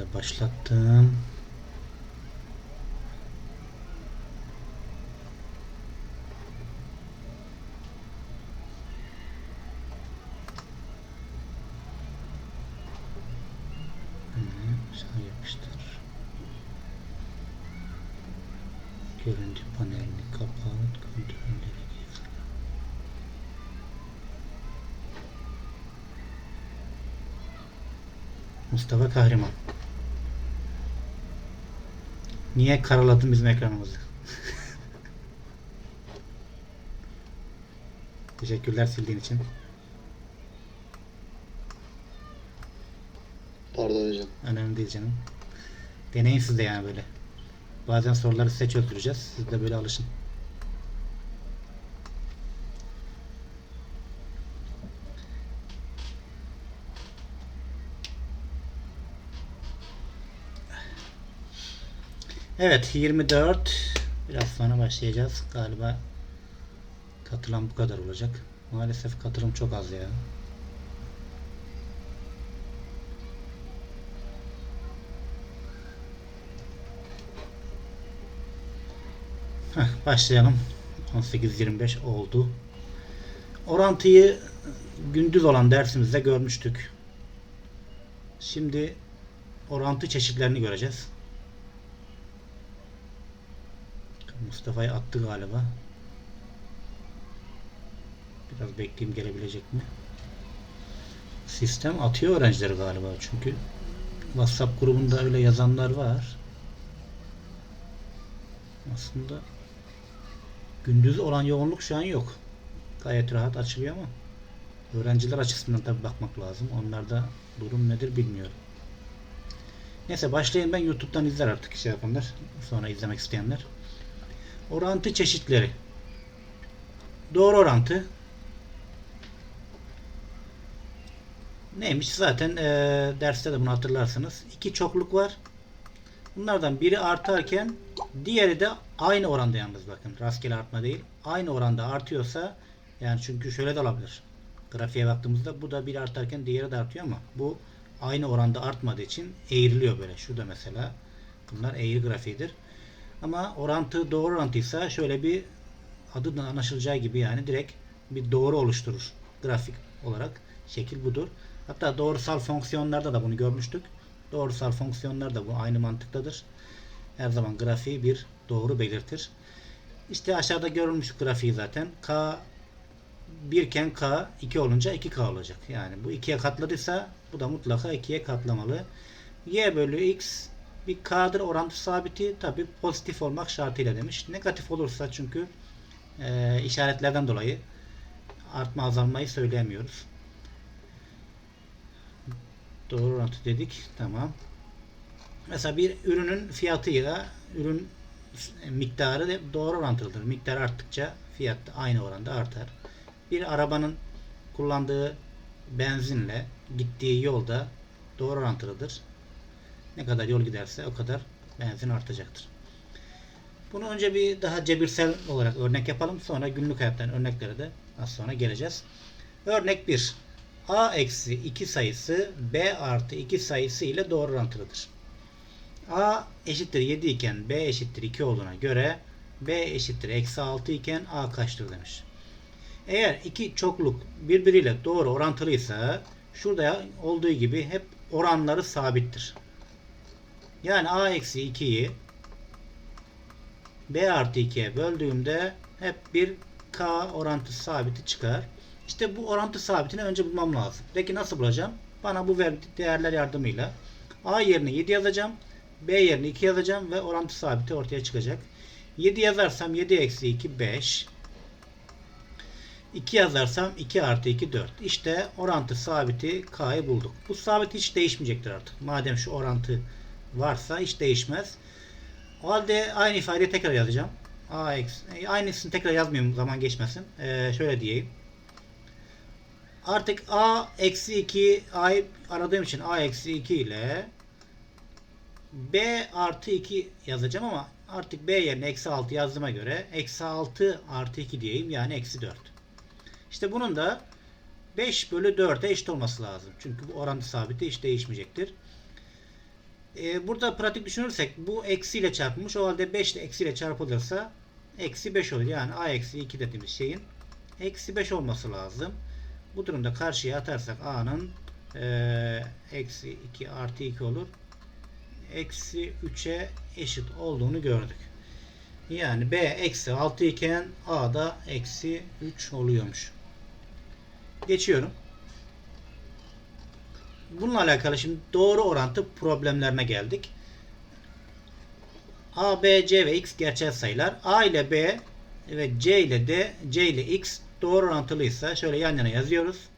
de başlattım. Sağ yapıştır. Görüntü panelini kapat. Kontrolleri gir. Mustafa Kahraman. Niye karaladın bizim ekranımızı? Teşekkürler sildiğin için. Pardon hocam. Önemli değil canım. Deneyin siz de yani böyle. Bazen soruları size çözdüreceğiz. Siz de böyle alışın. Evet 24 biraz sonra başlayacağız. Galiba katılan bu kadar olacak. Maalesef katılım çok az ya. Heh, başlayalım. 18-25 oldu. Orantıyı gündüz olan dersimizde görmüştük. Şimdi orantı çeşitlerini göreceğiz. Mustafa'yı attı galiba. Biraz bekleyeyim gelebilecek mi? Sistem atıyor öğrencileri galiba çünkü WhatsApp grubunda öyle yazanlar var. Aslında gündüz olan yoğunluk şu an yok. Gayet rahat açılıyor ama öğrenciler açısından tabi bakmak lazım. Onlarda durum nedir bilmiyorum. Neyse başlayın ben YouTube'dan izler artık şey yapanlar. Sonra izlemek isteyenler. Orantı çeşitleri. Doğru orantı. Neymiş zaten e, derste de bunu hatırlarsınız. İki çokluk var. Bunlardan biri artarken diğeri de aynı oranda yalnız bakın. Rastgele artma değil. Aynı oranda artıyorsa yani çünkü şöyle de olabilir. Grafiğe baktığımızda bu da bir artarken diğeri de artıyor ama bu aynı oranda artmadığı için eğriliyor böyle. Şurada mesela bunlar eğri grafiğidir. Ama orantı doğru orantıysa şöyle bir adından anlaşılacağı gibi yani direkt bir doğru oluşturur. Grafik olarak şekil budur. Hatta doğrusal fonksiyonlarda da bunu görmüştük. Doğrusal fonksiyonlar da bu aynı mantıktadır. Her zaman grafiği bir doğru belirtir. İşte aşağıda görülmüş grafiği zaten. K 1 iken K 2 olunca 2K olacak. Yani bu 2'ye katladıysa bu da mutlaka 2'ye katlamalı. Y bölü X bir K'dır orantı sabiti tabi pozitif olmak şartıyla demiş. Negatif olursa çünkü e, işaretlerden dolayı artma azalmayı söyleyemiyoruz. Doğru orantı dedik. Tamam. Mesela bir ürünün fiyatıyla ürün miktarı da doğru orantılıdır. Miktar arttıkça fiyat da aynı oranda artar. Bir arabanın kullandığı benzinle gittiği yolda doğru orantılıdır. Ne kadar yol giderse o kadar benzin artacaktır. Bunu önce bir daha cebirsel olarak örnek yapalım. Sonra günlük hayattan örneklere de az sonra geleceğiz. Örnek 1. A eksi 2 sayısı B artı 2 sayısı ile doğru orantılıdır. A eşittir 7 iken B eşittir 2 olduğuna göre B eşittir eksi 6 iken A kaçtır demiş. Eğer iki çokluk birbiriyle doğru orantılıysa şurada olduğu gibi hep oranları sabittir. Yani A eksi 2'yi B artı 2'ye böldüğümde hep bir K orantı sabiti çıkar. İşte bu orantı sabitini önce bulmam lazım. Peki nasıl bulacağım? Bana bu değerler yardımıyla A yerine 7 yazacağım. B yerine 2 yazacağım ve orantı sabiti ortaya çıkacak. 7 yazarsam 7 eksi 2 5. 2 yazarsam 2 artı 2 4. İşte orantı sabiti K'yı bulduk. Bu sabit hiç değişmeyecektir artık. Madem şu orantı varsa hiç değişmez. O halde aynı ifadeyi tekrar yazacağım. A eksi, e, aynısını tekrar yazmayayım zaman geçmesin. Ee, şöyle diyeyim. Artık A eksi 2 A'yı aradığım için A eksi 2 ile B artı 2 yazacağım ama artık B yerine eksi 6 yazdığıma göre eksi 6 artı 2 diyeyim yani eksi 4. İşte bunun da 5 bölü 4'e eşit olması lazım. Çünkü bu orantı sabiti hiç değişmeyecektir. Ee, burada pratik düşünürsek bu eksiyle çarpılmış. O halde 5 ile eksiyle çarpılırsa eksi 5 olur. Yani a eksi 2 dediğimiz şeyin eksi 5 olması lazım. Bu durumda karşıya atarsak a'nın eee, eksi 2 artı 2 olur. Eksi 3'e eşit olduğunu gördük. Yani b eksi 6 iken a da eksi 3 oluyormuş. Geçiyorum. Bununla alakalı şimdi doğru orantı problemlerine geldik. A, B, C ve X gerçel sayılar. A ile B ve C ile D, C ile X doğru orantılıysa şöyle yan yana yazıyoruz.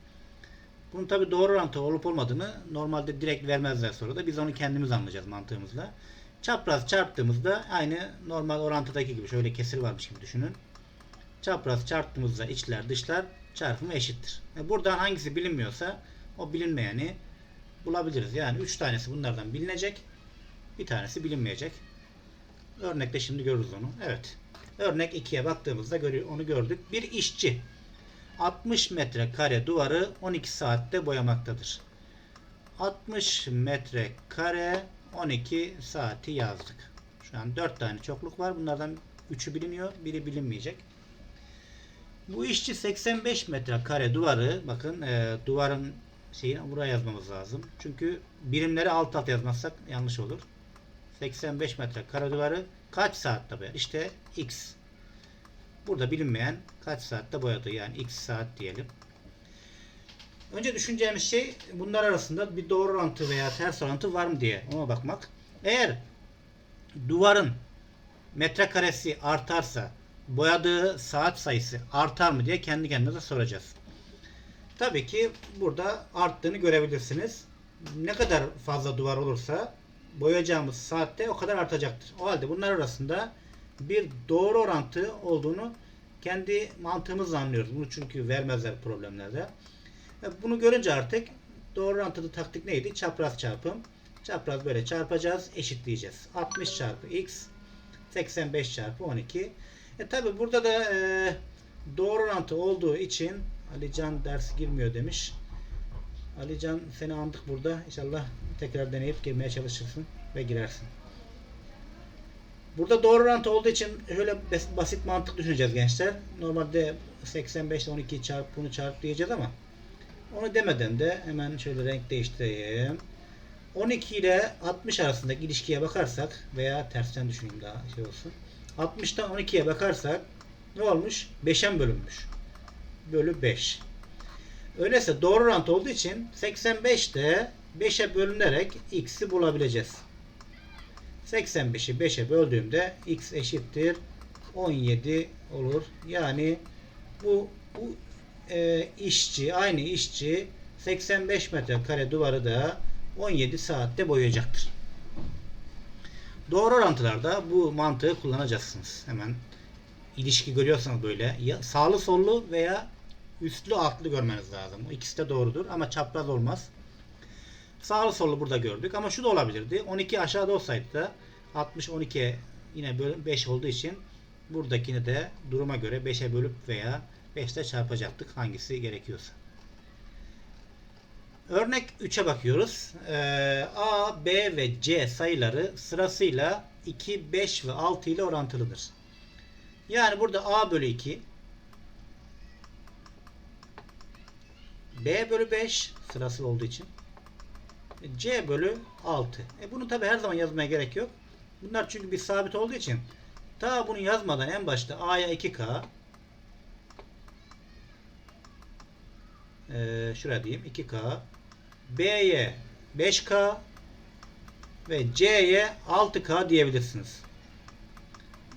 Bunun tabi doğru orantı olup olmadığını normalde direkt vermezler soruda. Biz onu kendimiz anlayacağız mantığımızla. Çapraz çarptığımızda aynı normal orantıdaki gibi şöyle kesir varmış gibi düşünün. Çapraz çarptığımızda içler dışlar çarpımı eşittir. E buradan hangisi bilinmiyorsa o bilinmeyeni bulabiliriz. Yani 3 tanesi bunlardan bilinecek. Bir tanesi bilinmeyecek. Örnekte şimdi görürüz onu. Evet. Örnek 2'ye baktığımızda onu gördük. Bir işçi 60 metrekare duvarı 12 saatte boyamaktadır. 60 metrekare 12 saati yazdık. Şu an 4 tane çokluk var. Bunlardan 3'ü biliniyor. Biri bilinmeyecek. Bu işçi 85 metrekare duvarı bakın e, duvarın şeyini buraya yazmamız lazım. Çünkü birimleri alt alt yazmazsak yanlış olur. 85 metre kare duvarı kaç saatte boyar? İşte x. Burada bilinmeyen kaç saatte boyadı? Yani x saat diyelim. Önce düşüneceğimiz şey bunlar arasında bir doğru orantı veya ters orantı var mı diye ona bakmak. Eğer duvarın metrekaresi artarsa boyadığı saat sayısı artar mı diye kendi kendimize soracağız. Tabii ki burada arttığını görebilirsiniz. Ne kadar fazla duvar olursa boyayacağımız saatte o kadar artacaktır. O halde bunlar arasında bir doğru orantı olduğunu kendi mantığımızla anlıyoruz. Bunu çünkü vermezler problemlerde. E, Bunu görünce artık doğru orantılı taktik neydi? Çapraz çarpım. Çapraz böyle çarpacağız, eşitleyeceğiz. 60 çarpı x 85 çarpı 12. E tabi burada da e, doğru orantı olduğu için Alican ders girmiyor demiş. Alican seni andık burada. İnşallah tekrar deneyip girmeye çalışırsın ve girersin. Burada doğru orantı olduğu için şöyle bas- basit mantık düşüneceğiz gençler. Normalde 85 ile 12 çarp bunu çarp diyeceğiz ama onu demeden de hemen şöyle renk değiştireyim. 12 ile 60 arasındaki ilişkiye bakarsak veya tersten düşüneyim daha şey olsun. 60'tan 12'ye bakarsak ne olmuş? 5'e bölünmüş. Bölü 5. Öyleyse doğru orantı olduğu için 85'te 5'e bölünerek x'i bulabileceğiz. 85'i 5'e böldüğümde x eşittir 17 olur. Yani bu bu e, işçi aynı işçi 85 metrekare duvarı da 17 saatte boyayacaktır. Doğru orantılarda bu mantığı kullanacaksınız. Hemen ilişki görüyorsanız böyle ya sağlı sollu veya üstlü altlı görmeniz lazım. İkisi de doğrudur ama çapraz olmaz. Sağlı sollu burada gördük ama şu da olabilirdi. 12 aşağıda olsaydı da 60 12'ye yine bölü 5 olduğu için buradakini de duruma göre 5'e bölüp veya 5'te çarpacaktık hangisi gerekiyorsa. Örnek 3'e bakıyoruz. Ee, A, B ve C sayıları sırasıyla 2, 5 ve 6 ile orantılıdır. Yani burada A bölü 2 B bölü 5 sırasıyla olduğu için C bölü 6. E bunu tabi her zaman yazmaya gerek yok. Bunlar çünkü bir sabit olduğu için ta bunu yazmadan en başta A'ya 2K ee, şuraya diyeyim 2K B'ye 5K ve C'ye 6K diyebilirsiniz.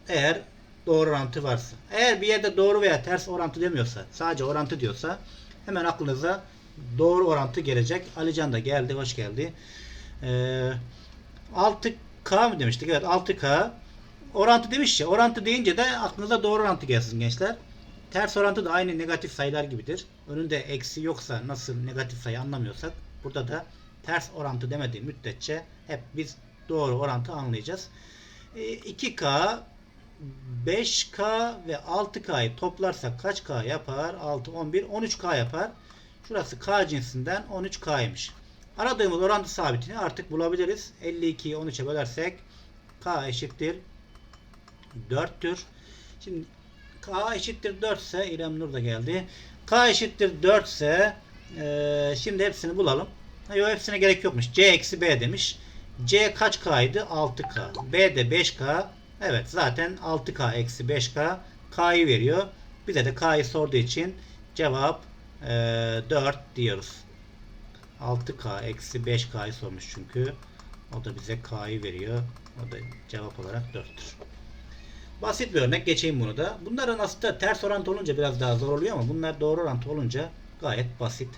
Eğer doğru orantı varsa. Eğer bir yerde doğru veya ters orantı demiyorsa, sadece orantı diyorsa hemen aklınıza doğru orantı gelecek. Alican da geldi, hoş geldi. Ee, 6K mı demiştik? Evet 6K. Orantı demiş ya. Orantı deyince de aklınıza doğru orantı gelsin gençler. Ters orantı da aynı negatif sayılar gibidir. Önünde eksi yoksa nasıl negatif sayı anlamıyorsak burada da ters orantı demediği müddetçe hep biz doğru orantı anlayacağız. Ee, 2K 5K ve 6K'yı toplarsak kaç K yapar? 6, 11, 13K yapar. Şurası K cinsinden 13K'ymış. Aradığımız orantı sabitini artık bulabiliriz. 52'yi 13'e bölersek K eşittir 4'tür. Şimdi K eşittir 4 ise İrem Nur da geldi. K eşittir 4 ise eee, şimdi hepsini bulalım. Yok hepsine gerek yokmuş. C eksi B demiş. C kaç K'ydı? 6K. B de 5K. Evet zaten 6K eksi 5K K'yı veriyor. Bize de K'yı sorduğu için cevap eee 4 diyoruz. 6K eksi 5K'yı sormuş çünkü. O da bize K'yı veriyor. O da cevap olarak 4'tür. Basit bir örnek geçeyim bunu da. Bunların aslında ters orantı olunca biraz daha zor oluyor ama bunlar doğru orantı olunca gayet basit.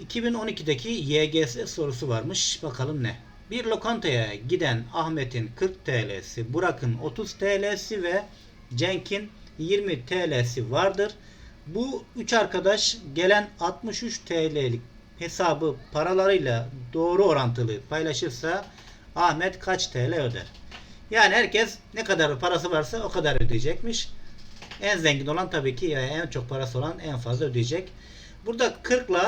2012'deki YGS sorusu varmış. Bakalım ne? Bir lokantaya giden Ahmet'in 40 TL'si, Burak'ın 30 TL'si ve Cenk'in 20 TL'si vardır. Bu üç arkadaş gelen 63 TL'lik hesabı paralarıyla doğru orantılı paylaşırsa Ahmet kaç TL öder? Yani herkes ne kadar parası varsa o kadar ödeyecekmiş. En zengin olan tabii ki yani en çok parası olan en fazla ödeyecek. Burada 40 ile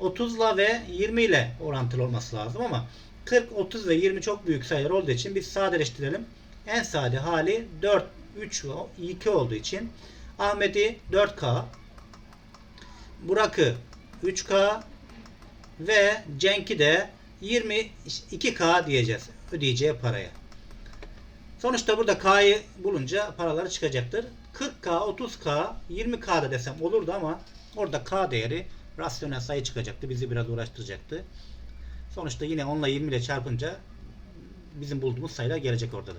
30 ile ve 20 ile orantılı olması lazım ama 40, 30 ve 20 çok büyük sayılar olduğu için biz sadeleştirelim. En sade hali 4, 3 ve 2 olduğu için Ahmet'i 4K, Burak'ı 3K ve Cenk'i de 22K diyeceğiz ödeyeceği paraya. Sonuçta burada K'yı bulunca paraları çıkacaktır. 40K, 30K, 20K da desem olurdu ama orada K değeri rasyonel sayı çıkacaktı. Bizi biraz uğraştıracaktı. Sonuçta yine 10 ile 20 ile çarpınca bizim bulduğumuz sayılar gelecek orada da.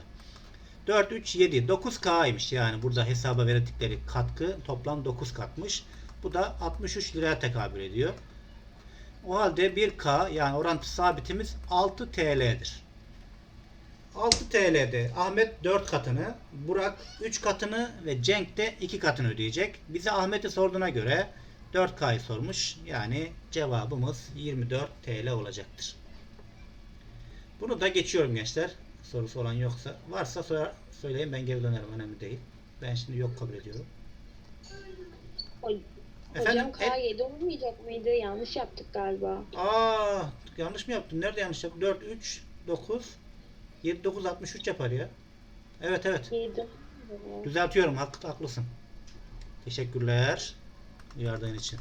4, 3, 7, 9K'ymış yani burada hesaba verdikleri katkı toplam 9 katmış. Bu da 63 liraya tekabül ediyor. O halde 1K yani orantı sabitimiz 6 TL'dir. 6 TL'de Ahmet 4 katını, Burak 3 katını ve Cenk de 2 katını ödeyecek. Bize Ahmet'i sorduğuna göre 4K'yı sormuş. Yani cevabımız 24 TL olacaktır. Bunu da geçiyorum gençler. Sorusu olan yoksa. Varsa sorar, söyleyin ben geri dönerim. Önemli değil. Ben şimdi yok kabul ediyorum. Ho- Efendim? Hocam K7 olmayacak mıydı? Yanlış yaptık galiba. Aa, yanlış mı yaptım? Nerede yanlış yaptım? 4, 3, 9, 7, 9, 63 yapar ya. Evet evet. 7. Düzeltiyorum. Hak, haklısın. Teşekkürler. Uyardığın için.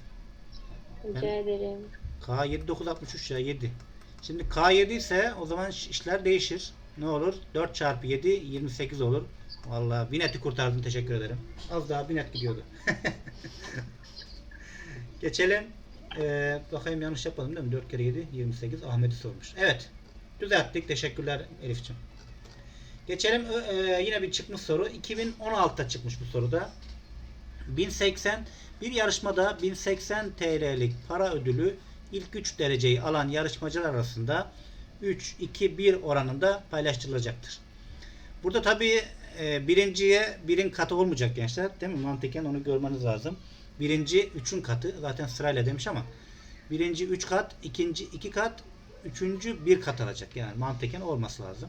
Rica ederim. K 7963 ya 7. Şimdi K7 ise o zaman iş- işler değişir. Ne olur? 4 çarpı 7 28 olur. Vallahi bineti kurtardın teşekkür ederim. Az daha binet gidiyordu. Geçelim. Ee, bakayım yanlış yapmadım değil mi? 4 kere 7 28 Ahmet'i sormuş. Evet. Düzelttik. Teşekkürler Elif'ciğim. Geçelim e, yine bir çıkmış soru. 2016'da çıkmış bu soruda. 1080 bir yarışmada 1080 TL'lik para ödülü ilk 3 dereceyi alan yarışmacılar arasında 3 2 1 oranında paylaştırılacaktır. Burada tabii e, birinciye birin katı olmayacak gençler. Değil mi? Mantıken onu görmeniz lazım. Birinci 3'ün katı. Zaten sırayla demiş ama birinci 3 kat, ikinci 2 kat, üçüncü 1 kat alacak. Yani mantıken olması lazım.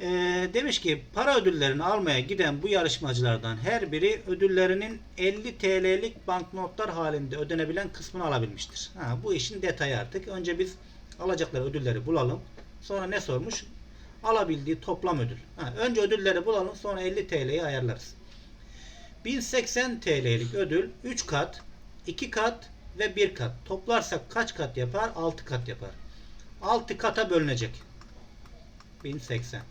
Ee, demiş ki para ödüllerini almaya giden bu yarışmacılardan her biri ödüllerinin 50 TL'lik banknotlar halinde ödenebilen kısmını alabilmiştir. Ha, bu işin detayı artık. Önce biz alacakları ödülleri bulalım. Sonra ne sormuş? Alabildiği toplam ödül. Ha, önce ödülleri bulalım sonra 50 TL'yi ayarlarız. 1080 TL'lik ödül 3 kat, 2 kat ve 1 kat. Toplarsak kaç kat yapar? 6 kat yapar. 6 kata bölünecek. 1080.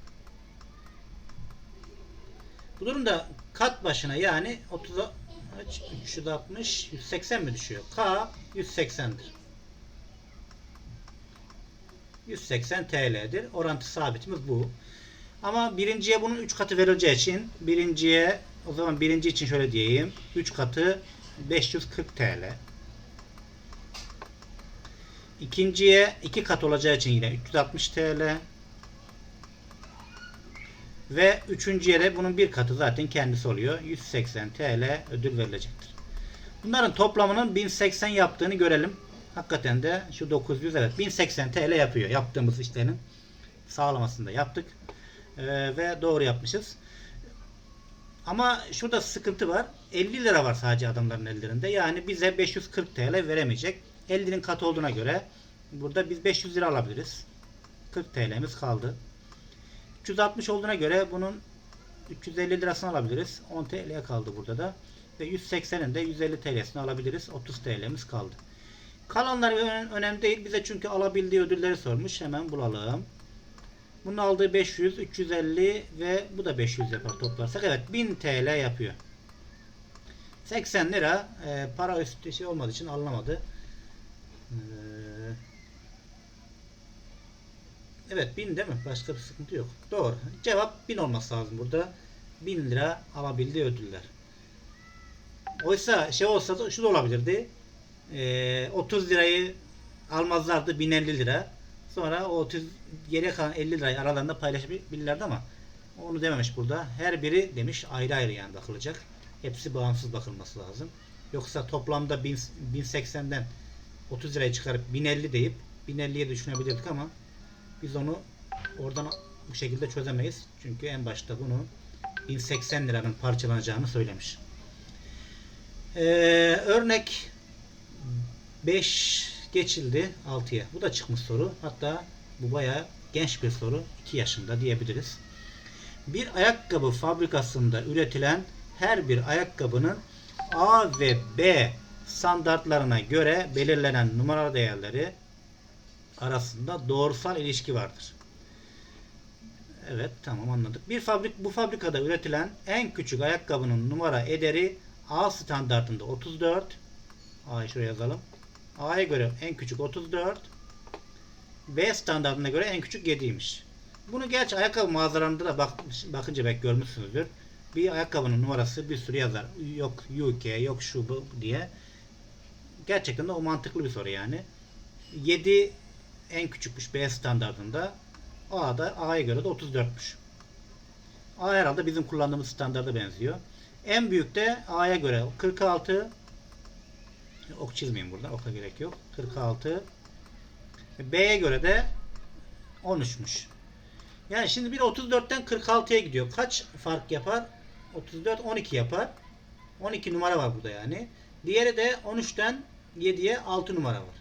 Bu durumda kat başına yani 30 kaç? 360 180 mi düşüyor? K 180'dir. 180 TL'dir. Orantı sabitimiz bu. Ama birinciye bunun 3 katı verileceği için birinciye o zaman birinci için şöyle diyeyim. 3 katı 540 TL. İkinciye 2 kat olacağı için yine 360 TL. Ve üçüncüye de bunun bir katı zaten kendisi oluyor. 180 TL ödül verilecektir. Bunların toplamının 1080 yaptığını görelim. Hakikaten de şu 900 evet 1080 TL yapıyor. Yaptığımız işlerin sağlamasını da yaptık. Ee, ve doğru yapmışız. Ama şurada sıkıntı var. 50 lira var sadece adamların ellerinde. Yani bize 540 TL veremeyecek. 50'nin katı olduğuna göre burada biz 500 lira alabiliriz. 40 TL'miz kaldı. 360 olduğuna göre bunun 350 lirasını alabiliriz. 10 TL kaldı burada da. Ve 180'in de 150 TL'sini alabiliriz. 30 TL'miz kaldı. Kalanlar öne- önemli değil. Bize çünkü alabildiği ödülleri sormuş. Hemen bulalım. Bunun aldığı 500, 350 ve bu da 500 yapar toplarsak. Evet 1000 TL yapıyor. 80 lira e, para üstü şey olmadığı için alınamadı. Ee, evet 1000 değil mi? Başka bir sıkıntı yok. Doğru. Cevap 1000 olması lazım burada. 1000 lira alabildiği ödüller. Oysa şey olsa da şu da olabilirdi. Ee, 30 lirayı almazlardı 1050 lira. Sonra o 30 geriye kalan 50 lirayı aralarında paylaşabilirlerdi ama onu dememiş burada. Her biri demiş ayrı ayrı yani bakılacak. Hepsi bağımsız bakılması lazım. Yoksa toplamda 1000 1080'den 30 lirayı çıkarıp 1050 deyip 1050'ye düşünebilirdik ama biz onu oradan bu şekilde çözemeyiz. Çünkü en başta bunu 1080 liranın parçalanacağını söylemiş. Ee, örnek 5 geçildi 6'ya. Bu da çıkmış soru. Hatta bu bayağı genç bir soru. 2 yaşında diyebiliriz. Bir ayakkabı fabrikasında üretilen her bir ayakkabının A ve B standartlarına göre belirlenen numara değerleri arasında doğrusal ilişki vardır. Evet tamam anladık. Bir fabrik bu fabrikada üretilen en küçük ayakkabının numara ederi A standartında 34. A'yı şuraya yazalım. A'ya göre en küçük 34. B standartına göre en küçük 7'ymiş. Bunu gerçi ayakkabı mağazalarında da bak, bakınca belki görmüşsünüzdür. Bir ayakkabının numarası bir sürü yazar. Yok UK, yok şu bu diye. Gerçekten de o mantıklı bir soru yani. 7 en küçükmüş B standartında. A da A'ya göre de 34'müş. A herhalde bizim kullandığımız standarda benziyor. En büyük de A'ya göre 46 ok çizmeyeyim burada. Oka gerek yok. 46 B'ye göre de 13'müş. Yani şimdi bir 34'ten 46'ya gidiyor. Kaç fark yapar? 34 12 yapar. 12 numara var burada yani. Diğeri de 13'ten 7'ye 6 numara var.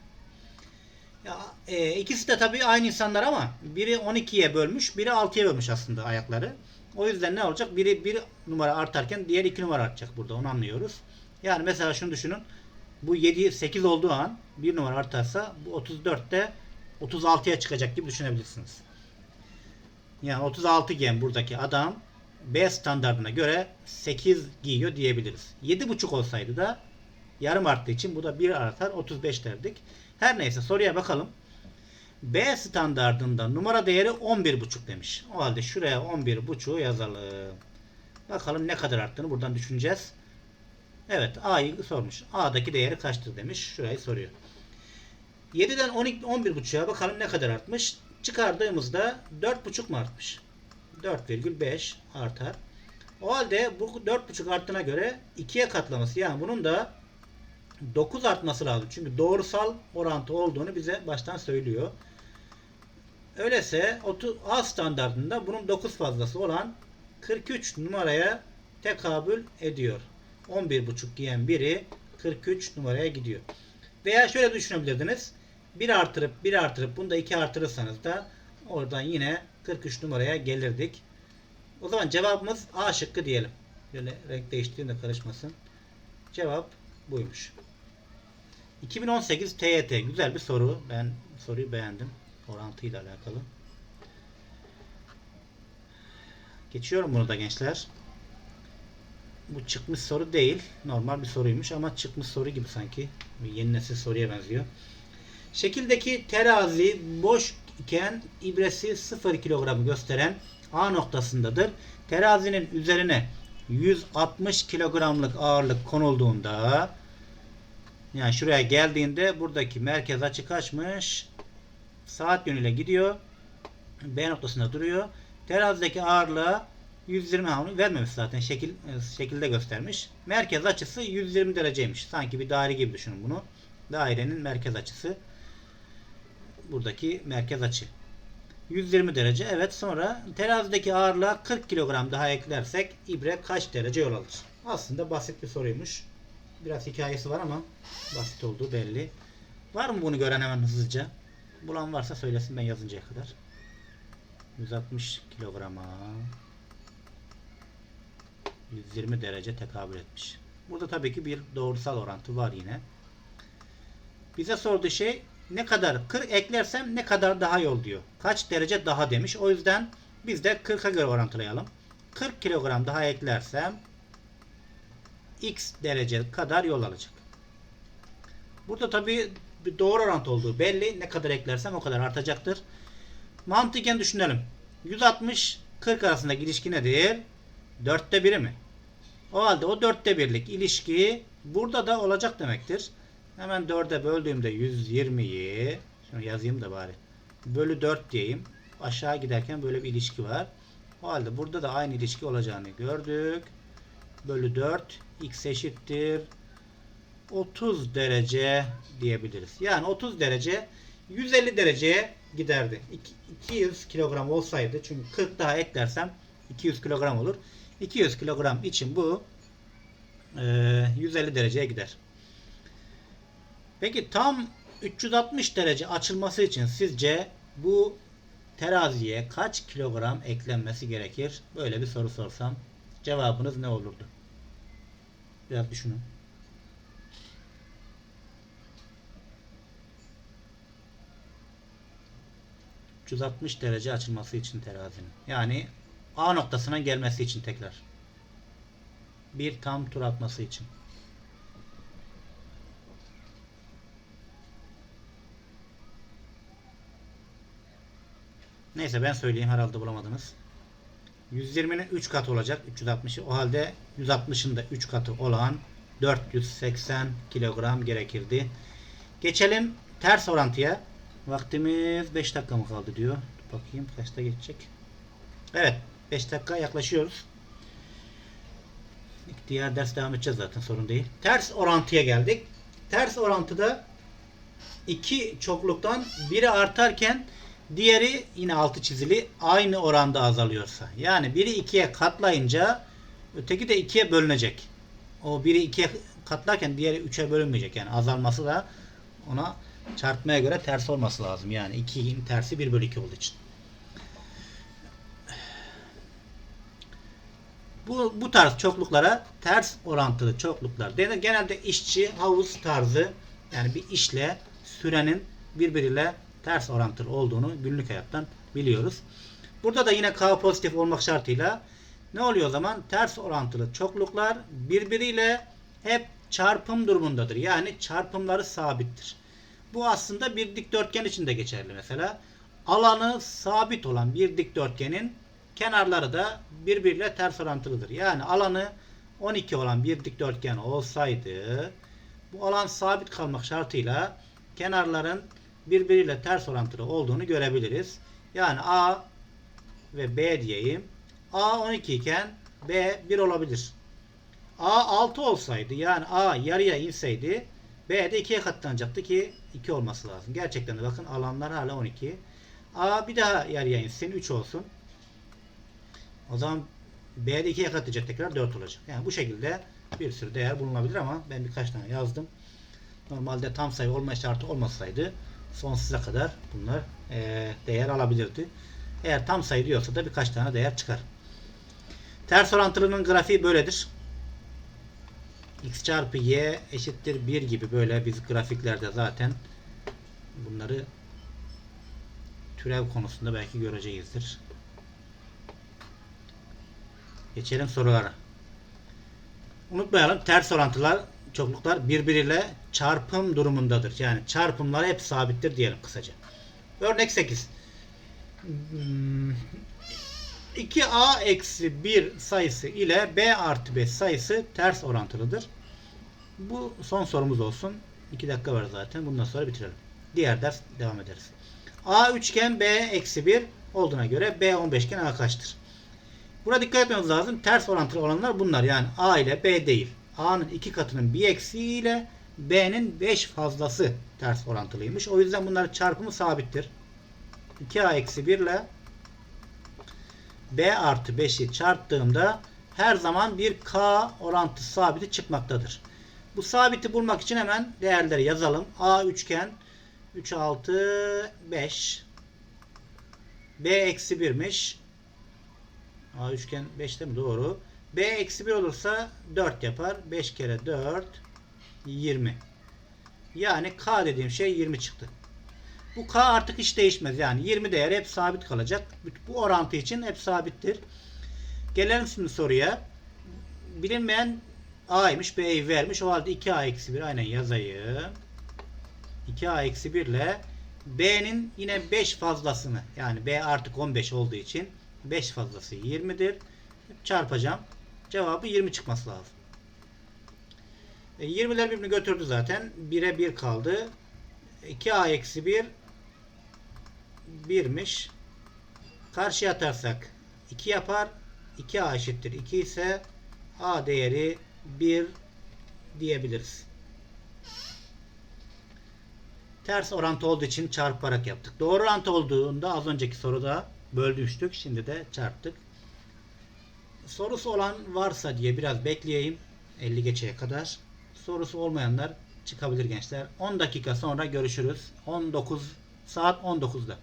E, ikisi de tabii aynı insanlar ama biri 12'ye bölmüş, biri 6'ya bölmüş aslında ayakları. O yüzden ne olacak? Biri bir numara artarken diğer 2 numara artacak burada. Onu anlıyoruz. Yani mesela şunu düşünün. Bu 7 8 olduğu an bir numara artarsa bu 34'te 36'ya çıkacak gibi düşünebilirsiniz. Yani 36 giyen buradaki adam B standartına göre 8 giyiyor diyebiliriz. 7,5 olsaydı da yarım arttığı için bu da 1 artar 35 derdik. Her neyse soruya bakalım. B standartında numara değeri 11,5 demiş. O halde şuraya 11,5'u yazalım. Bakalım ne kadar arttığını buradan düşüneceğiz. Evet A'yı sormuş. A'daki değeri kaçtır demiş. Şurayı soruyor. 7'den 12, 11,5'a bakalım ne kadar artmış. Çıkardığımızda 4,5 mu artmış? 4,5 artar. O halde bu 4,5 arttığına göre 2'ye katlaması yani bunun da 9 artması lazım. Çünkü doğrusal orantı olduğunu bize baştan söylüyor. Öyleyse 30 A standartında bunun 9 fazlası olan 43 numaraya tekabül ediyor. 11,5 giyen biri 43 numaraya gidiyor. Veya şöyle düşünebilirdiniz. 1 artırıp 1 artırıp bunu da 2 artırırsanız da oradan yine 43 numaraya gelirdik. O zaman cevabımız A şıkkı diyelim. Böyle renk değiştireyim de karışmasın. Cevap buymuş. 2018 TYT güzel bir soru. Ben soruyu beğendim. Orantıyla alakalı. Geçiyorum bunu da gençler. Bu çıkmış soru değil. Normal bir soruymuş ama çıkmış soru gibi sanki. Bir yeni nesil soruya benziyor. Şekildeki terazi boş iken ibresi 0 kilogramı gösteren A noktasındadır. Terazinin üzerine 160 kilogramlık ağırlık konulduğunda yani şuraya geldiğinde buradaki merkez açı kaçmış? Saat yönüyle gidiyor. B noktasında duruyor. Terazideki ağırlığa 120 hamle vermemiş zaten şekil şekilde göstermiş. Merkez açısı 120 dereceymiş. Sanki bir daire gibi düşünün bunu. Dairenin merkez açısı buradaki merkez açı. 120 derece. Evet sonra terazideki ağırlığa 40 kilogram daha eklersek ibre kaç derece yol alır? Aslında basit bir soruymuş. Biraz hikayesi var ama basit olduğu belli. Var mı bunu gören hemen hızlıca? Bulan varsa söylesin ben yazıncaya kadar. 160 kilograma 120 derece tekabül etmiş. Burada tabii ki bir doğrusal orantı var yine. Bize sorduğu şey ne kadar 40 eklersem ne kadar daha yol diyor. Kaç derece daha demiş. O yüzden biz de 40'a göre orantılayalım. 40 kilogram daha eklersem x derece kadar yol alacak. Burada tabii bir doğru orantı olduğu belli. Ne kadar eklersem o kadar artacaktır. Mantıken düşünelim. 160 40 arasındaki ilişki nedir? Dörtte biri mi? O halde o dörtte birlik ilişki burada da olacak demektir. Hemen 4'e böldüğümde 120'yi şunu yazayım da bari. Bölü 4 diyeyim. Aşağı giderken böyle bir ilişki var. O halde burada da aynı ilişki olacağını gördük. Bölü 4 x eşittir 30 derece diyebiliriz. Yani 30 derece 150 dereceye giderdi. İki- 200 kilogram olsaydı çünkü 40 daha eklersem 200 kilogram olur. 200 kilogram için bu e, 150 dereceye gider. Peki tam 360 derece açılması için sizce bu teraziye kaç kilogram eklenmesi gerekir? Böyle bir soru sorsam cevabınız ne olurdu? Biraz düşünün. ...360 derece açılması için terazinin. Yani A noktasına gelmesi için tekrar. Bir tam tur atması için. Neyse ben söyleyeyim herhalde bulamadınız. 120'nin 3 katı olacak 360'ı. O halde 160'ın da 3 katı olan 480 kilogram gerekirdi. Geçelim ters orantıya. Vaktimiz 5 dakika mı kaldı diyor. Bakayım kaçta geçecek. Evet 5 dakika yaklaşıyoruz. Diğer ders devam edeceğiz zaten sorun değil. Ters orantıya geldik. Ters orantıda iki çokluktan biri artarken diğeri yine altı çizili aynı oranda azalıyorsa. Yani biri ikiye katlayınca öteki de ikiye bölünecek. O biri ikiye katlarken diğeri üçe bölünmeyecek. Yani azalması da ona çarpmaya göre ters olması lazım. Yani 2'nin tersi 1 bölü 2 olduğu için. Bu, bu tarz çokluklara ters orantılı çokluklar. Genelde işçi havuz tarzı yani bir işle sürenin birbiriyle ters orantılı olduğunu günlük hayattan biliyoruz. Burada da yine K pozitif olmak şartıyla ne oluyor o zaman? Ters orantılı çokluklar birbiriyle hep çarpım durumundadır. Yani çarpımları sabittir. Bu aslında bir dikdörtgen için de geçerli mesela. Alanı sabit olan bir dikdörtgenin kenarları da birbiriyle ters orantılıdır. Yani alanı 12 olan bir dikdörtgen olsaydı bu alan sabit kalmak şartıyla kenarların birbiriyle ters orantılı olduğunu görebiliriz. Yani A ve B diyeyim. A 12 iken B 1 olabilir. A 6 olsaydı yani A yarıya inseydi B de 2'ye katlanacaktı ki 2 olması lazım. Gerçekten de bakın alanlar hala 12. A bir daha yarıya insin 3 olsun. O zaman B'de 2'ye katlayacak tekrar 4 olacak. Yani bu şekilde bir sürü değer bulunabilir ama ben birkaç tane yazdım. Normalde tam sayı olma şartı olmasaydı sonsuza kadar bunlar eee, değer alabilirdi. Eğer tam sayı diyorsa da birkaç tane değer çıkar. Ters orantılının grafiği böyledir. x çarpı y eşittir 1 gibi böyle biz grafiklerde zaten bunları türev konusunda belki göreceğizdir. Geçelim sorulara. Unutmayalım ters orantılar çokluklar birbiriyle çarpım durumundadır. Yani çarpımlar hep sabittir diyelim kısaca. Örnek 8. Hmm, 2a eksi 1 sayısı ile b artı 5 sayısı ters orantılıdır. Bu son sorumuz olsun. 2 dakika var zaten. Bundan sonra bitirelim. Diğer ders devam ederiz. a üçgen b eksi 1 olduğuna göre b 15 iken a kaçtır? Burada dikkat etmemiz lazım. Ters orantılı olanlar bunlar. Yani A ile B değil. A'nın iki katının bir eksiği ile B'nin 5 fazlası ters orantılıymış. O yüzden bunların çarpımı sabittir. 2A eksi 1 ile B artı 5'i çarptığımda her zaman bir K orantı sabiti çıkmaktadır. Bu sabiti bulmak için hemen değerleri yazalım. A üçgen 3, 6, 5. B eksi 1'miş. A üçgen 5'te mi? Doğru. B eksi 1 olursa 4 yapar. 5 kere 4 20. Yani K dediğim şey 20 çıktı. Bu K artık hiç değişmez. Yani 20 değeri hep sabit kalacak. Bu orantı için hep sabittir. Gelelim şimdi soruya. Bilinmeyen A'ymış. B'yi vermiş. O halde 2A eksi 1 aynen yazayım. 2A eksi 1 ile B'nin yine 5 fazlasını yani B artık 15 olduğu için 5 fazlası 20'dir. Çarpacağım. Cevabı 20 çıkması lazım. E, 20'ler birbirini götürdü zaten. 1'e 1 kaldı. 2A eksi 1 1'miş. Karşıya atarsak 2 yapar. 2A eşittir 2 ise A değeri 1 diyebiliriz. Ters orantı olduğu için çarparak yaptık. Doğru orantı olduğunda az önceki soruda böldürmüştük. Şimdi de çarptık. Sorusu olan varsa diye biraz bekleyeyim. 50 geçeye kadar. Sorusu olmayanlar çıkabilir gençler. 10 dakika sonra görüşürüz. 19 saat 19'da.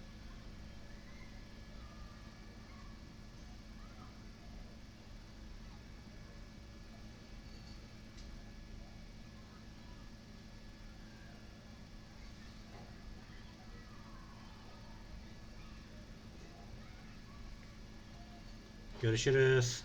Görüşürüz.